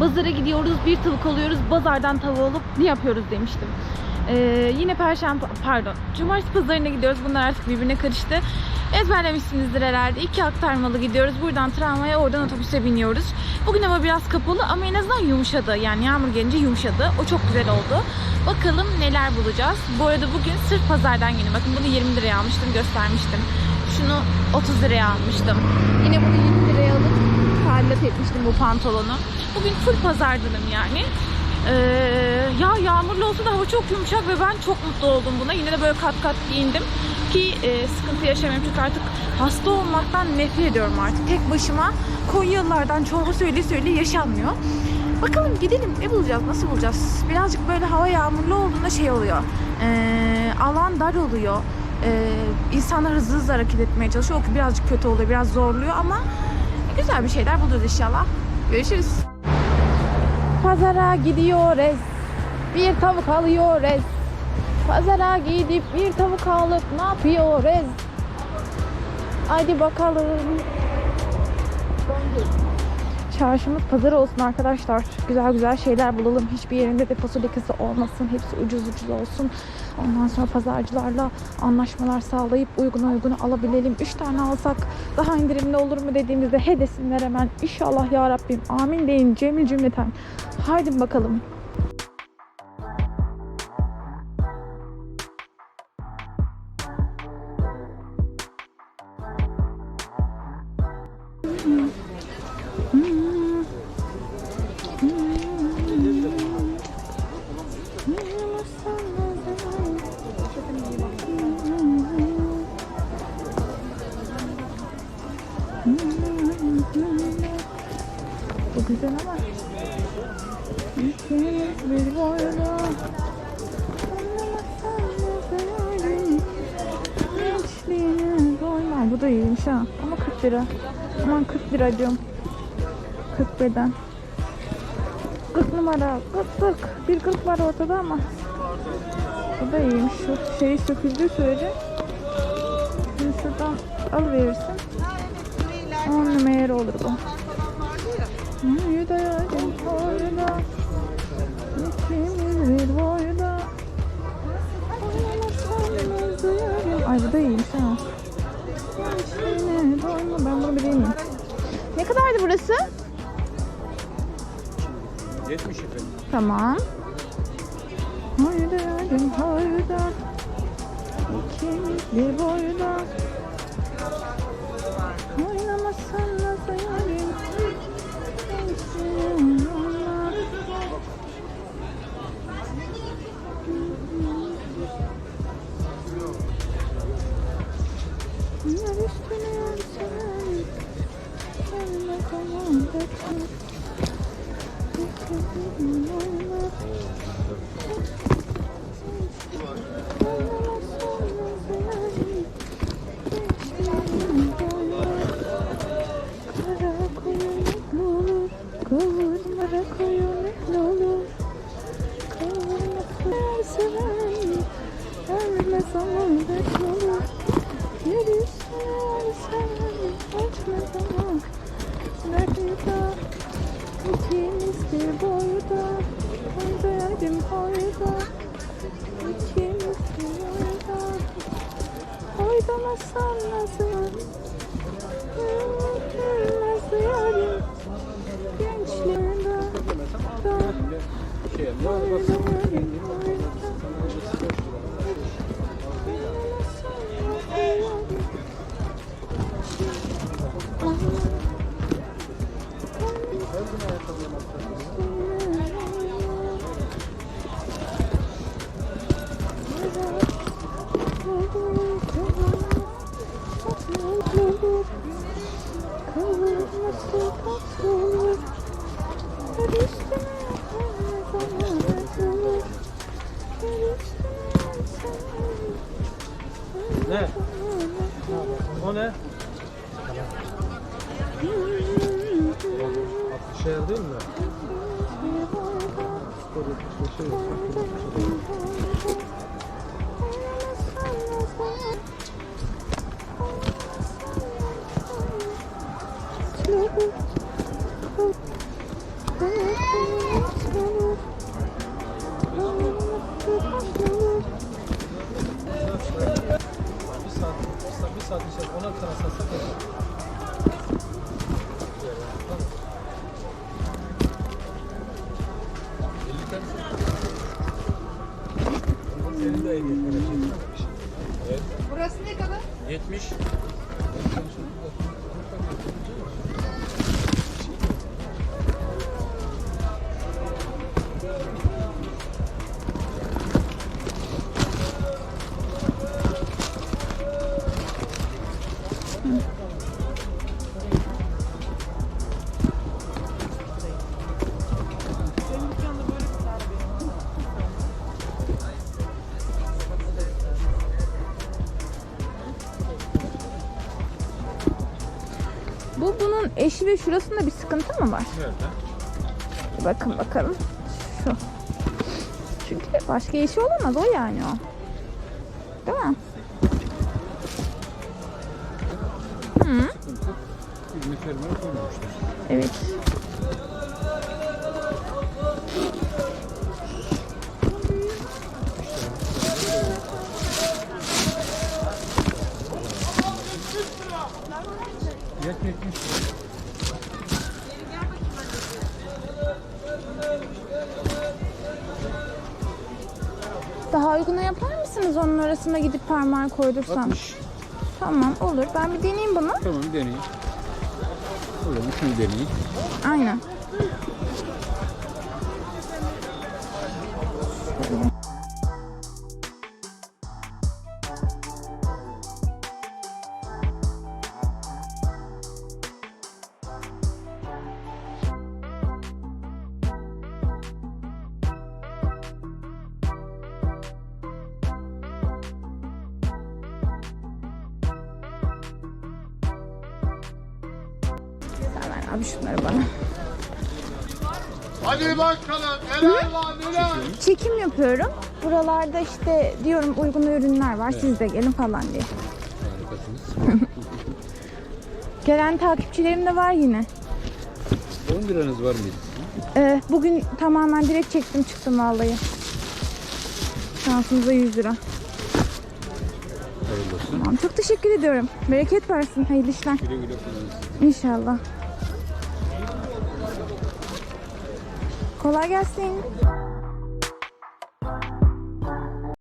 Bazara gidiyoruz, bir tavuk alıyoruz, bazardan tavuğu alıp ne yapıyoruz demiştim. Ee, yine perşembe, pardon, cumartesi pazarına gidiyoruz. Bunlar artık birbirine karıştı. Ezberlemişsinizdir herhalde. İki aktarmalı gidiyoruz. Buradan tramvaya, oradan otobüse biniyoruz. Bugün hava biraz kapalı ama en azından yumuşadı. Yani yağmur gelince yumuşadı. O çok güzel oldu. Bakalım neler bulacağız. Bu arada bugün sırf pazardan yeni. Bakın bunu 20 liraya almıştım, göstermiştim. Şunu 30 liraya almıştım. Yine bunu 20 liraya alıp tadilat etmiştim bu pantolonu. Bugün full pazarcılım yani. Ee, ya yağmurlu olsa da hava çok yumuşak ve ben çok mutlu oldum buna. Yine de böyle kat kat giyindim ki e, sıkıntı yaşamayayım çünkü artık hasta olmaktan nefret ediyorum artık. Tek başıma Konyalılardan çorba söyle söyle yaşanmıyor. Bakalım gidelim ne bulacağız nasıl bulacağız? Birazcık böyle hava yağmurlu olduğunda şey oluyor. Ee, alan dar oluyor. Ee, insanlar hızlı hızlı hareket etmeye çalışıyor. O birazcık kötü oluyor, biraz zorluyor ama güzel bir şeyler bulacağız inşallah. Görüşürüz. Pazara gidiyoruz. Bir tavuk alıyoruz. Pazara gidip bir tavuk alıp ne yapıyoruz? Hadi bakalım. Çarşımız pazar olsun arkadaşlar. Güzel güzel şeyler bulalım. Hiçbir yerinde de fasulyesi olmasın. Hepsi ucuz ucuz olsun. Ondan sonra pazarcılarla anlaşmalar sağlayıp uygun uygun alabilelim. 3 tane alsak daha indirimli olur mu dediğimizde he desinler hemen. İnşallah ya Rabbim. Amin deyin cemil cümleten. Haydi bakalım. Bu güzel ama. Bir. Bu da iyiymiş ha. Ama 40 lira. Aman 40 lira diyorum. 40 beden. 40 numara. 40 40. Bir 40 var ortada ama. Bu da iyiymiş. Şu şeyi söküldüğü sürece. Şimdi şuradan alıverirsin. 10 numara kadardı burası? 70 efendim. Tamam Hayderim hayda İkimiz bir boyda Şey, ne Ne? O ne? 60 şehir değil mi? Spor 75'e saat, içerisinde ona tane satsak yeter. Senin de ehliyet Evet. Burası ne kadar? 70. Bu bunun eşi ve şurasında bir sıkıntı mı var? Nerede? Bakın bakalım. Şu. Çünkü başka eşi olamaz o yani o. Değil mi? Fermuar koymamışlar. evet. Yak 70. Daha uyguna yapar mısınız onun arasına gidip parmağı koydursam? 60. Tamam olur. Ben bir deneyeyim bunu. Tamam deneyin. O zaman şunu deneyin. Aynen. Abi şunları bana. Hadi bakalım neler var neler. Çekim yapıyorum. Buralarda işte diyorum uygun ürünler var. Siz de gelin falan diye. Harikasınız. Gelen takipçilerim de var yine. 10 liranız var mıydı? Ee, bugün tamamen direkt çektim çıktım vallahi. Şansınıza 100 lira. Hayırlı olsun. Tamam, çok teşekkür ediyorum. Bereket versin. Hayırlı işler. Güle güle. İnşallah. Kolay gelsin.